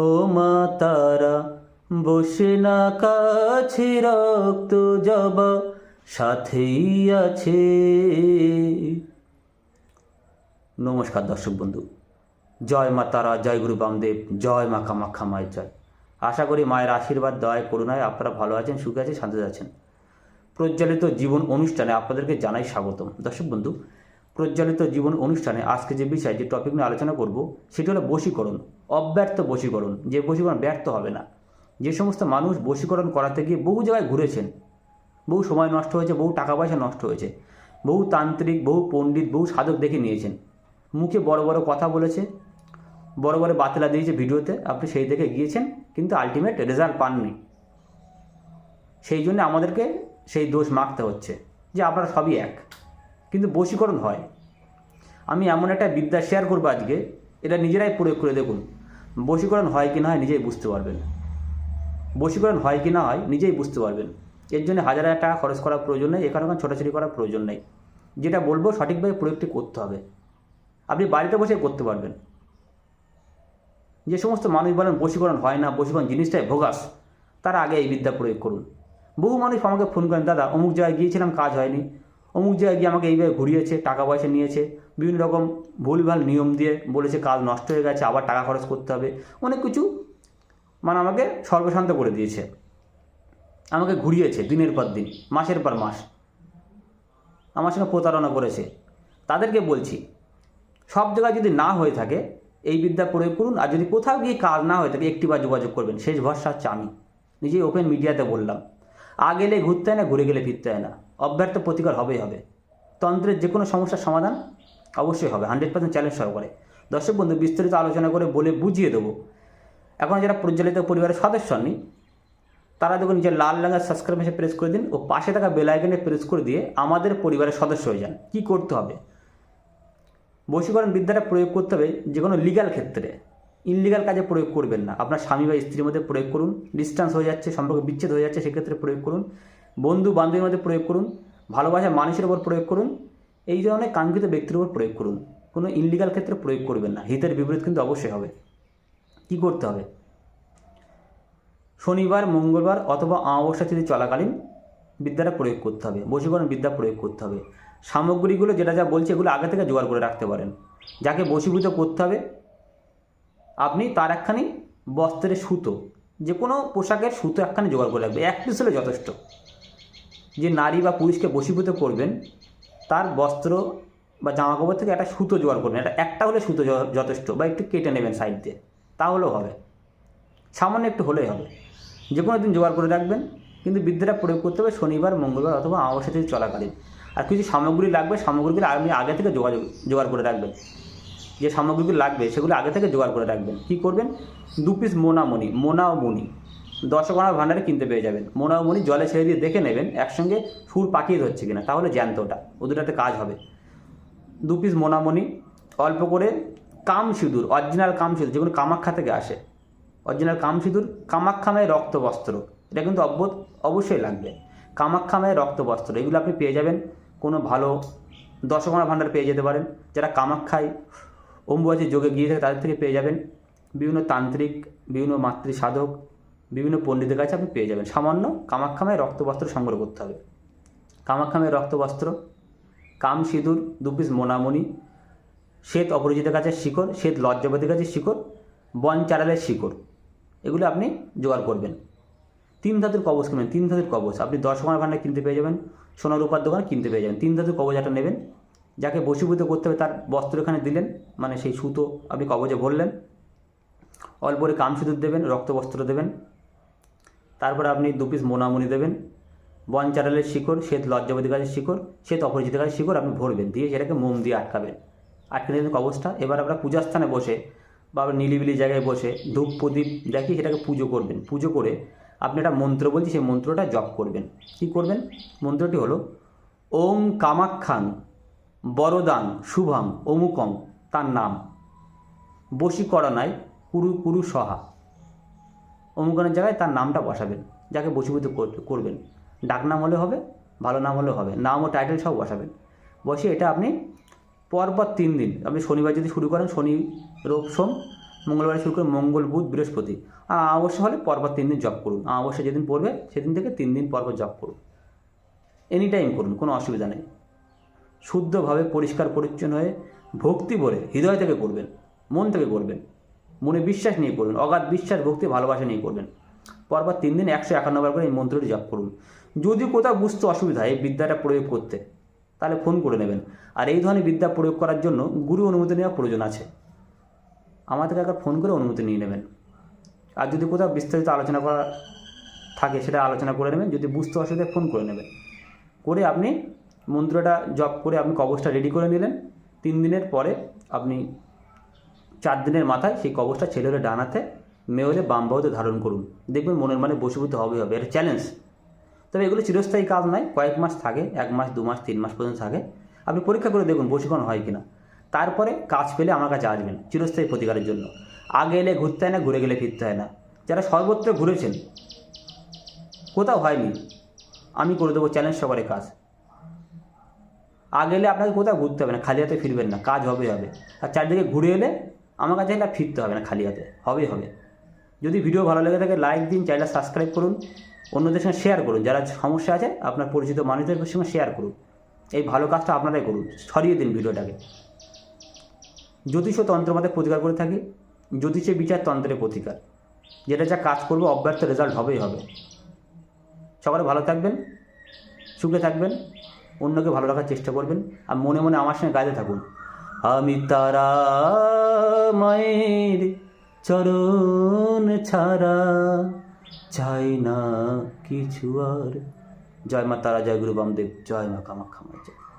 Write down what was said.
ও মা তারা, বসে না কাছে রক্ত জবা, সাথেই আছে। নমস্কার দর্শক বন্ধু। জয় মা তারা, জয় গুরু বামদেব, জয় মা কামাখ্যা মায়ের জয়। আশা করি মায়ের আশীর্বাদ, দয়, করুণায় আপনারা ভালো আছেন, সুখে আছেন, শান্তিতে আছেন। প্রজ্বলিত জীবন অনুষ্ঠানে আপনাদেরকে জানাই স্বাগতম। দর্শক বন্ধু প্রজ্বলিত জীবন অনুষ্ঠানে আজকে যে বিষয়, যে টপিক নিয়ে আলোচনা করব, সেটি হলো বশীকরণ, অব্যর্থ বশীকরণ, যে বশীকরণ ব্যর্থ হবে না। যে সমস্ত মানুষ বশীকরণ করাতে গিয়ে বহু জায়গায় ঘুরেছেন, বহু সময় নষ্ট হয়েছে, বহু টাকা পয়সা নষ্ট হয়েছে, বহু তান্ত্রিক, বহু পণ্ডিত, বহু সাধক দেখে নিয়েছেন। মুখে বড় বড় কথা বলেছে, বড় বড় বাতলা দিয়েছে ভিডিওতে, আপনি সেই দেখে গিয়েছেন, কিন্তু আলটিমেট রেজাল্ট পাননি। সেই জন্য আমাদেরকে সেই দোষ মাখতে হচ্ছে, যে আপনারা সবই এক। কিন্তু বশীকরণ হয়। আমি এমন একটা বিদ্যা শেয়ার করব আজকে, এটা নিজেরাই প্রয়োগ করে দেখুন। বশীকরণ হয় কি না হয় নিজেই বুঝতে পারবেন। বশীকরণ হয় কি না হয় নিজেই বুঝতে পারবেন। এর জন্য হাজার হাজার টাকা খরচ করার প্রয়োজন নেই, এখানে ওখানে ছোটাছুটি করার প্রয়োজন নেই। যেটা বলব, সঠিকভাবে প্রয়োগটি করতে হবে। আপনি বাড়িতে বসে করতে পারবেন। যে সমস্ত মানুষ বলেন বশীকরণ হয় না, বশীকরণ জিনিসটাই ভোগাস, তারা আগে এই বিদ্যা প্রয়োগ করুন। বহু মানুষ আমাকে ফোন করেন, দাদা, অমুক জায়গায় গিয়েছিলাম, কাজ হয়নি। অমুক জায়গায় গিয়ে আমাকে এইভাবে ঘুরিয়েছে, টাকা পয়সা নিয়েছে বিভিন্ন রকম ভুলভাল নিয়ম দিয়ে বলেছে কাজ নষ্ট হয়ে গেছে, আবার টাকা খরচ করতে হবে। অনেক কিছু মানে আমাকে সর্বশান্ত করে দিয়েছে। আমাকে ঘুরিয়েছে দিনের পর দিন, মাসের পর মাস। আমার সঙ্গে প্রতারণা করেছে। তাদেরকে বলছি, সব জায়গায় যদি না হয়ে থাকে, এই বিদ্যা প্রয়োগ করুন। আর যদি কোথাও গিয়ে কাজ না হয়ে থাকে একটিবার যোগাযোগ করবেন। শেষ ভরসা হচ্ছে আমি। নিজেই ওপেন মিডিয়াতে বললাম আ গেলে ঘুরতে হয় না, ঘুরে গেলে ফিরতে হয় না। অব্যর্থ প্রতিকার হবেই হবে। তন্ত্রের যে কোনো সমস্যার সমাধান অবশ্যই হবে, হান্ড্রেড পার্সেন্ট চ্যালেঞ্জ সহকারে। দর্শক বন্ধু, বিস্তারিত আলোচনা করে বলে বুঝিয়ে দেবো। এখন যারা প্রজ্বলিত পরিবারের সদস্য নেই তারা দেখুন নিজের লাল রঙের সাবস্ক্রাইব মেসে প্রেস করে দিন ও পাশে থাকা বেল আইকনে প্রেস করে দিয়ে আমাদের পরিবারের সদস্য হয়ে যান। কী করতে হবে? বশীকরণ বিদ্যাটা প্রয়োগ করতে হবে যে কোনো লিগ্যাল ক্ষেত্রে। ইনলিগাল কাজে প্রয়োগ করবেন না। আপনার স্বামী বা স্ত্রীর মধ্যে প্রয়োগ করুন ডিস্টেন্স হয়ে যাচ্ছে, সম্পর্ক বিচ্ছেদ হয়ে যাচ্ছে, সেক্ষেত্রে প্রয়োগ করুন। বন্ধু বান্ধবীর মধ্যে প্রয়োগ করুন, ভালোবাসার মানুষের উপর প্রয়োগ করুন এই ধরনের কাঙ্ক্ষিত ব্যক্তির উপর প্রয়োগ করুন। কোনো ইনলিগাল ক্ষেত্রে প্রয়োগ করবেন না। হিতের বিপরীত কিন্তু অবশ্যই হবে। কি করতে হবে? শনিবার, মঙ্গলবার অথবা অমাবস্যা তিথি চলাকালীন বিদ্যাটা প্রয়োগ করতে হবে। বশীকরণ বিদ্যা প্রয়োগ করতে হবে। সামগ্রীগুলো যেটা যা বলছে, এগুলো আগে থেকে জোগাড় করে রাখতে পারেন। যাকে বশীভূত করতে হবে, আপনি তার একখানি বস্ত্রের সুতো যে কোনো পোশাকের সুতো একখানি জোগাড় করে রাখবে এক পিস হলে যথেষ্ট। যে নারী বা পুরুষকে বশীভূত করবেন তার বস্ত্র বা জামা কাপড় থেকে একটা সুতো জোগাড় করবেন এটা একটা হলে সুতো যথেষ্ট বা একটু কেটে নেবেন সাইড দিয়ে। তাহলেও হবে। সামান্য একটু হলেই হবে। যে কোনো দিন জোগাড় করে রাখবেন, কিন্তু বিদ্যাটা প্রয়োগ করতে হবে শনিবার, মঙ্গলবার অথবা অমাবস্যা থেকে চলাকালীন। আর কিছু সামগ্রী লাগবে, সামগ্রীগুলো আপনি আগে থেকে যোগাযোগ, জোগাড় করে রাখবেন। যে সামগ্রীগুলো লাগবে, সেগুলো আগে থেকে জোগাড় করে রাখবেন। কি করবেন? দু পিস মোনা মোনামণি মোনা ও মণি দশকোনা ভাণ্ডারে কিনতে পেয়ে যাবেন। মোনা ও জলে ছেড়ে দিয়ে দেখে নেবেন একসঙ্গে সুর পাকিয়ে ধরছে কিনা। তাহলে জ্যান্ত ওটা। ওদেরটাতে কাজ হবে। দু পিস মোনামণি অল্প করে কাম সিঁদুর অরিজিনাল কাম সিঁদুর যেগুলো কামাখ্যা থেকে আসে। অরিজিনাল কাম সিঁদুর কামাখ্যাময় রক্ত বস্ত্র। এটা কিন্তু অব্য- অবশ্যই লাগবে। কামাখ্যাময় রক্ত বস্ত্র, এগুলো আপনি পেয়ে যাবেন। কোনো ভালো দশকোনা ভাণ্ডার পেয়ে যেতে পারেন। যারা কামাখ্যায় অম্বুবাচী যোগে গিয়ে থাকে, তাদের থেকে পেয়ে যাবেন। বিভিন্ন তান্ত্রিক, বিভিন্ন মাতৃ সাধক বিভিন্ন পণ্ডিতের কাছে আপনি পেয়ে যাবেন। সামান্য কামাখ্যাময় রক্তবস্ত্র সংগ্রহ করতে হবে। কামাখ্যাময় রক্তবস্ত্র, কাম সিঁদুর, দু পিস মোনামণি শ্বেত অপরিচিতের কাছে শিকড়, শ্বেত লজ্জাপতির কাছে শিকড়, বন চারালের শিকড়, এগুলো আপনি জোগাড় করবেন। তিন ধাতুর কবচ কিনবেন, তিন ধাতুর কবচ। আপনি দশ টাকার ভান্ডার কিনতে পেয়ে যাবেন সোনা রূপার দোকানে কিনতে পেয়ে যাবেন। তিন ধাতুর কবচ একটা নেবেন, যাকে বশীভূত করতে হবে, তার বস্ত্র এখানে দিলেন মানে সেই সুতো আপনি কবচে ভরলেন। অল্প করে কাম সিঁদুর দেবেন, রক্তবস্ত্র দেবেন তারপরে আপনি দু পিস মোনামুনি দেবেন। বন চারালের শিকড়, শ্বেত লজ্জাপতি গাছের শিকড়, শ্বেত অপরিচিত গাছের শিকড় আপনি ভরবেন, দিয়ে সেটাকে মোম দিয়ে আটকাবেন। আটকে দেবেন কবচটা, এবার আমরা পূজাস্থানে বসে বা নিলিবিলি জায়গায় বসে ধূপ প্রদীপ দেখি সেটাকে পুজো করবেন। পুজো করে আপনি একটা মন্ত্র বলছি, সেই মন্ত্রটা জপ করবেন। কি করবেন? মন্ত্রটি হলো, ওম কামাখ্যাং বরদান শুভং অমুকং তার নাম। বশীকরণায় কুরু কুরু সহা। অমুকনের জায়গায় তার নামটা বসাবেন, যাকে বশীভূত কর- করবেন। ডাকনাম হলে হবে, ভালো নাম হলে হবে, নাম ও টাইটেল সব বসাবেন। বসে এটা আপনি পরপর তিন দিন, আপনি শনিবার যদি শুরু করেন, শনি রোগ সোম, মঙ্গলবার শুরু করে মঙ্গল, বুধ, বৃহস্পতি। আর অমাবস্যা হলে পরপর তিন দিন জব করুন। অমাবস্যা যেদিন পড়বে, সেদিন থেকে তিন দিন পরপর জব করুন। এনি টাইম করুন, কোনো অসুবিধা নেই। শুদ্ধভাবে পরিষ্কার পরিচ্ছন্ন হয়ে ভক্তি ভরে হৃদয় থেকে করবেন, মন থেকে করবেন। মনে বিশ্বাস নিয়ে করবেন অগাধ বিশ্বাস, ভক্তি, ভালোবাসা নিয়ে করবেন। পরপর তিন দিন একশো একান্নবার করে এই মন্ত্রটি জপ করুন। যদি কোথাও বুঝতে অসুবিধা হয় এই বিদ্যাটা প্রয়োগ করতে, তাহলে ফোন করে নেবেন। আর এই ধরনের বিদ্যা প্রয়োগ করার জন্য গুরু অনুমতি নেওয়া প্রয়োজন আছে। আমাদেরকে একবার ফোন করে অনুমতি নিয়ে নেবেন। আর যদি কোথাও বিস্তারিত আলোচনা করা থাকে, সেটা আলোচনা করে নেবেন। যদি বুঝতে অসুবিধা ফোন করে নেবেন। করে আপনি মন্ত্রটা জপ করে আপনি কবচটা রেডি করে নিলেন। তিন দিনের পরে আপনি চার দিনের মাথায় সেই কবচটা ছেলে হলে ডানাতে মেয়ে হলে বাম বাহুতে ধারণ করুন। দেখবেন মনের মানে বসীভূত হবে হবে। এটা চ্যালেঞ্জ তবে এগুলো চিরস্থায়ী কাজ নয়, কয়েক মাস থাকে, এক মাস, দু মাস, তিন মাস পর্যন্ত থাকে। আপনি পরীক্ষা করে দেখুন বশীকরণ হয় কিনা। তারপরে কাজ পেলে আমার কাছে আসবেন, চিরস্থায়ী প্রতিকারের জন্য। আগে এলে ঘুরতে হয় না, ঘুরে গেলে ফিরতে হয় না। যারা সর্বত্র ঘুরেছেন, কোথাও হয়নি, আমি করে দেবো চ্যালেঞ্জ সবারই কাজ। আগে এলে আপনাকে কোথাও ঘুরতে হবে না, খালি হাতে ফিরবেন না, কাজ হবে হবে। আর চারদিকে ঘুরে এলে আমার কাছে আর ফিরতে হবে না খালি হাতে, হবেই হবে। যদি ভিডিও ভালো লেগে থাকে লাইক দিন চ্যানেলটা সাবস্ক্রাইব করুন, অন্যদের সঙ্গে শেয়ার করুন, যারা সমস্যা আছে, আপনার পরিচিত মানুষদের সঙ্গে শেয়ার করুন। এই ভালো কাজটা আপনারাই করুন, ছড়িয়ে দিন ভিডিওটাকে। জ্যোতিষ ও তন্ত্রমাতে প্রতিকার করে থাকি, জ্যোতিষে বিচার তন্ত্রের প্রতিকার। যেটা যা কাজ করবে, অব্যর্থ রেজাল্ট হবেই হবে। সকালে ভালো থাকবেন, সুখে থাকবেন, অন্যকে ভালো রাখার চেষ্টা করবেন, আর মনে মনে আমার সঙ্গে গাইতে থাকুন। আমি তারা মায়ের চরণ ছাড়া চাই না কিছু আর। জয় মা তারা, জয় গুরু বামদেব, জয় মা কামাখ্যা জয়।